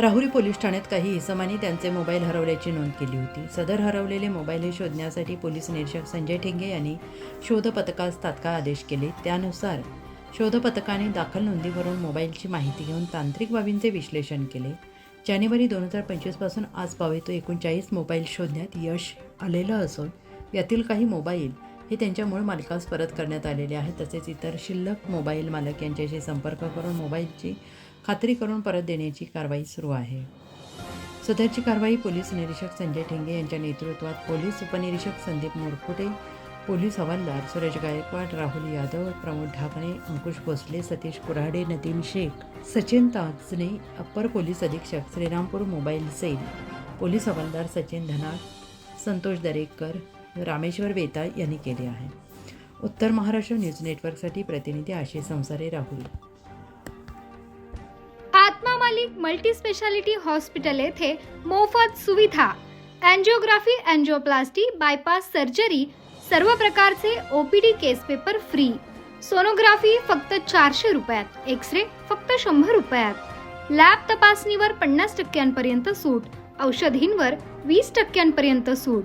Rahuri police ठाण्यात काही इसमांनी त्यांचे मोबाईल हरवल्याची नोंद केली होती. सदर हरवलेले मोबाईल हे शोधण्यासाठी पोलीस निरीक्षक संजय ठेंगे यांनी शोधपथकास तात्काळ आदेश केले. त्यानुसार शोधपथकाने दाखल नोंदीवरून मोबाईलची माहिती घेऊन तांत्रिक बाबींचे विश्लेषण केले. जानेवारी दोन हजार पंचवीसपासून आज पावेतो एकोणचाळीस मोबाईल शोधण्यात यश आलेलं असून यातील काही मोबाईल हे त्यांच्या मूळ मालकास परत करण्यात आलेले आहेत. तसेच इतर शिल्लक मोबाईल मालक यांच्याशी संपर्क करून मोबाईलची खात्री करून परत देण्याची कारवाई सुरू आहे. सदरची कारवाई पोलीस निरीक्षक संजय ठेंगे यांच्या नेतृत्वात पोलीस उपनिरीक्षक संदीप मोरकुटे पोलीस हवालदार सुरेश गायकवाड राहुल यादव प्रमोद ढाकणे अंकुश भोसले सतीश कुऱ्हाडे नदीम शेख सचिन ताजने अप्पर पोलीस अधीक्षक श्रीरामपूर मोबाईल सेल पोलीस हवालदार सचिन धनाट संतोष दरेकर रामेश्वर वेताळ यांनी केले आहे. उत्तर महाराष्ट्र न्यूज नेटवर्कसाठी प्रतिनिधी आशिष संसारे राहुल. आत्मा मालिक मल्टी स्पेशालिटी हॉस्पिटल येथे मोफत सुविधा अँजिओग्राफी अँजिओप्लास्टी बायपास सर्जरी सर्व प्रकारचे OPD case paper free sonography फक्त चारशे रुपयात एक्स रे फक्त शंभर रुपयात. लॅब तपासणीवर पन्नास टक्क्यांपर्यंत सूट औषधींवर वीस टक्क्यांपर्यंत सूट.